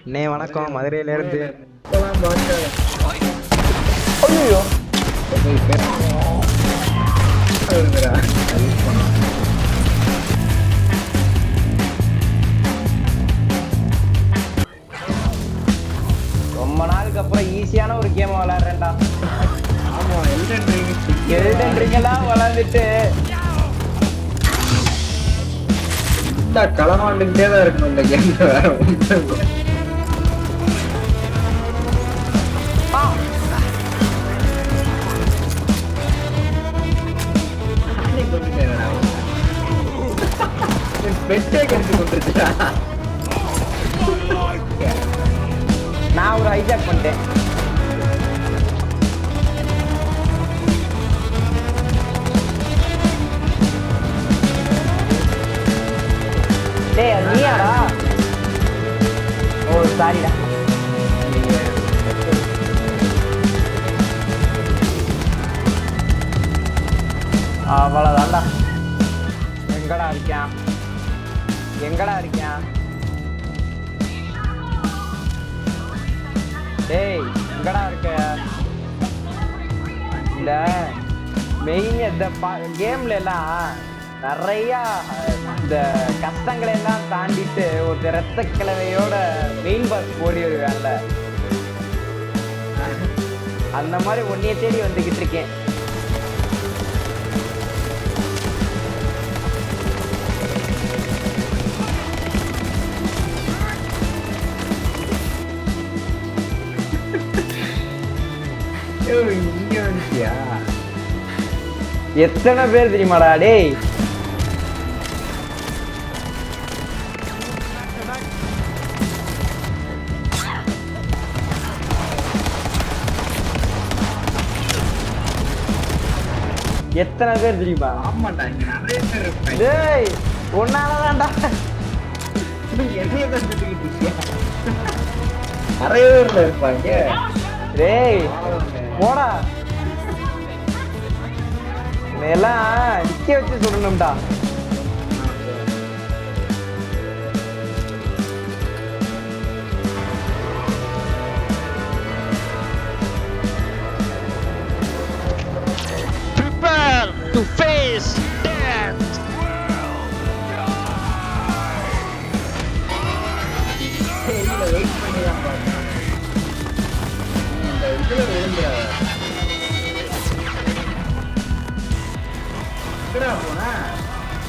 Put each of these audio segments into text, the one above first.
அண்ணே வணக்கம் மதுரையில இருந்து இப்பலாம் பார்க்காத. ஐயோ. ரொம்ப நாளுக்கு அப்புறம் ஈஸியான ஒரு கேம் விளையாடுறேன்டா ஆமா. எல்டன் ரிங்கெல்லாம் விளையாண்டுட்டு சுத்தா களமாண்டுக்கிட்டே தான் இருக்கணும் இந்த கேம்ல வேற பெட்டே கடிச்சு கொண்டிருக்கா. நான் ஒரு ஹைஜாக் பண்ணிட்டேன். டேய் நீயாடா? ஓ சாரிடா அவ்வளோதான்டா எங்கடா இருக்கேன் எங்கடா இருக்கியா டேய் எங்கடா இருக்க? இந்த மெயின் இந்த கேம்ல எல்லாம் நிறைய இந்த கஷ்டங்களை எல்லாம் தாண்டிட்டு ஒரு ரத்த கிழவையோட மெயின் பாஸ் ஓடி வருவேன்ல. அந்த மாதிரி ஒன்றைய தேடி வந்துகிட்டு இருக்கேன். இங்க? எத்தனை பேர் தெரியுமாடா டேய் எத்தனை பேர் தெரியுமா ஆமாண்டா, இங்க நிறைய பேர் இருப்பாங்க. டேய் ஒன்னாலதான்டா என்னைய தான் சுத்திக்கிட்டு இருக்கியா? நிறைய பேர்ல இருப்பாங்க டேய். போடா. எல்லாம் நிக்க வச்சு சொல்லணும்டா to face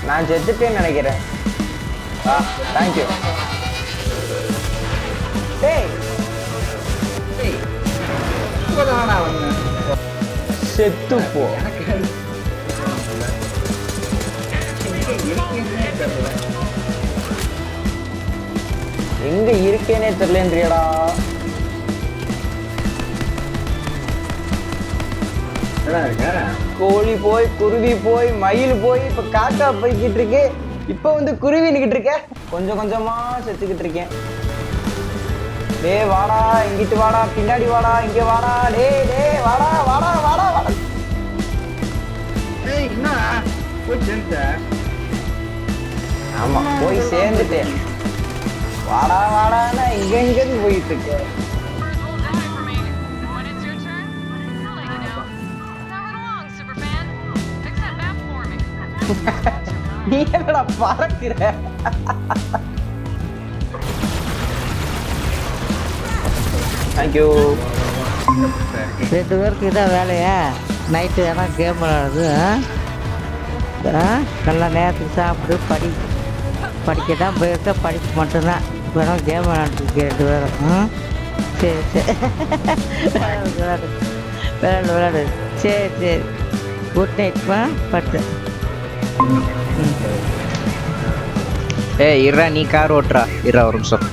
நான் செத்துட்டேன்னு நினைக்கிறேன். ஆ தேங்க்யூ டேய் செத்து போ. எங்க எங்க இருக்கேனே தெரியலன்றியடா. கோழி போய் குருவி போய் மயில் போய் இப்ப காக்கா போய்கிட்டு இருக்கு. இப்ப வந்து குருவி நிக்கிட்டு இருக்க. கொஞ்சம் கொஞ்சமா செத்துக்கிட்டு இருக்கேன். டேய் வாடா இங்கிட்டு வாடா பின்னாடி வாடா இங்க வாடா டேய் டேய் வாடா வாடா வாடா வாடா. ஏய்? போய்? ஆமா போய் சேர்ந்துட்டேன். வாடா வாடான்னா இங்க இங்கன்னு போயிட்டு இருக்கேன். நீ என்னடா பறக்கிற? தேங்க்யூ ரெண்டு பேருக்கு இதான் வேலையா? நைட்டு வேணா கேம் விளாடுறது? நல்லா நேரத்துக்கு சாப்பிடு படி. படிக்க தான் போயிருக்க படிப்பு மட்டும்தான். வேணும் கேம் விளாண்டுருக்கு ரெண்டு பேரும் சரி சரி. விளாடு விளாடு விளாடு சரி சரி. குட் நைட்மா பட்டு. ஏய் இறா நீ கார் ஓட்டுறா. இறா ஒரு நிமிஷம்.